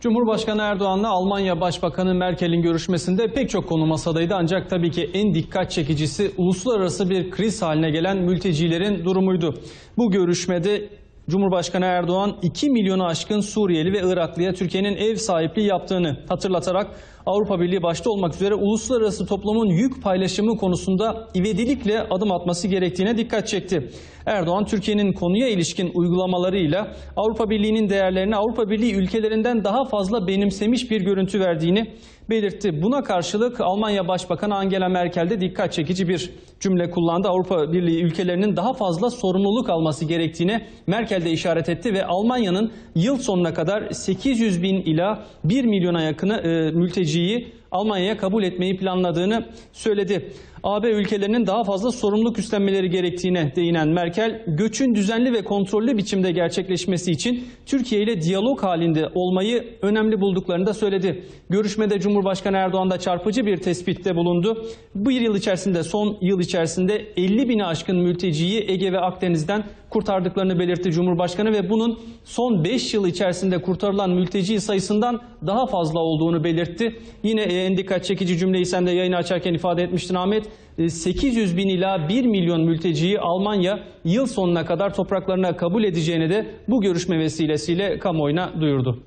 Cumhurbaşkanı Erdoğan'la Almanya Başbakanı Merkel'in görüşmesinde pek çok konu masadaydı ancak tabii ki en dikkat çekicisi uluslararası bir kriz haline gelen mültecilerin durumuydu. Bu görüşmede Cumhurbaşkanı Erdoğan 2 milyonu aşkın Suriyeli ve Iraklıya Türkiye'nin ev sahipliği yaptığını hatırlatarak Avrupa Birliği başta olmak üzere uluslararası toplumun yük paylaşımı konusunda ivedilikle adım atması gerektiğine dikkat çekti. Erdoğan Türkiye'nin konuya ilişkin uygulamalarıyla Avrupa Birliği'nin değerlerini Avrupa Birliği ülkelerinden daha fazla benimsemiş bir görüntü verdiğini belirtti. Buna karşılık Almanya Başbakanı Angela Merkel de dikkat çekici bir cümle kullandı. Avrupa Birliği ülkelerinin daha fazla sorumluluk alması gerektiğine Merkel de işaret etti ve Almanya'nın yıl sonuna kadar 800 bin ila 1 milyona yakını e, mülteciyi Almanya'ya kabul etmeyi planladığını söyledi. AB ülkelerinin daha fazla sorumluluk üstlenmeleri gerektiğine değinen Merkel, göçün düzenli ve kontrollü biçimde gerçekleşmesi için Türkiye ile diyalog halinde olmayı önemli bulduklarını da söyledi. Görüşmede Cumhurbaşkanı Erdoğan da çarpıcı bir tespitte bulundu. Bu yıl içerisinde, son yıl içerisinde 50 bini aşkın mülteciyi Ege ve Akdeniz'den kurtardıklarını belirtti Cumhurbaşkanı ve bunun son 5 yıl içerisinde kurtarılan mülteci sayısından daha fazla olduğunu belirtti. Yine e, en dikkat çekici cümleyi sen de yayını açarken ifade etmiştin Ahmet. E, 800 bin ila 1 milyon mülteciyi Almanya yıl sonuna kadar topraklarına kabul edeceğini de bu görüşme vesilesiyle kamuoyuna duyurdu.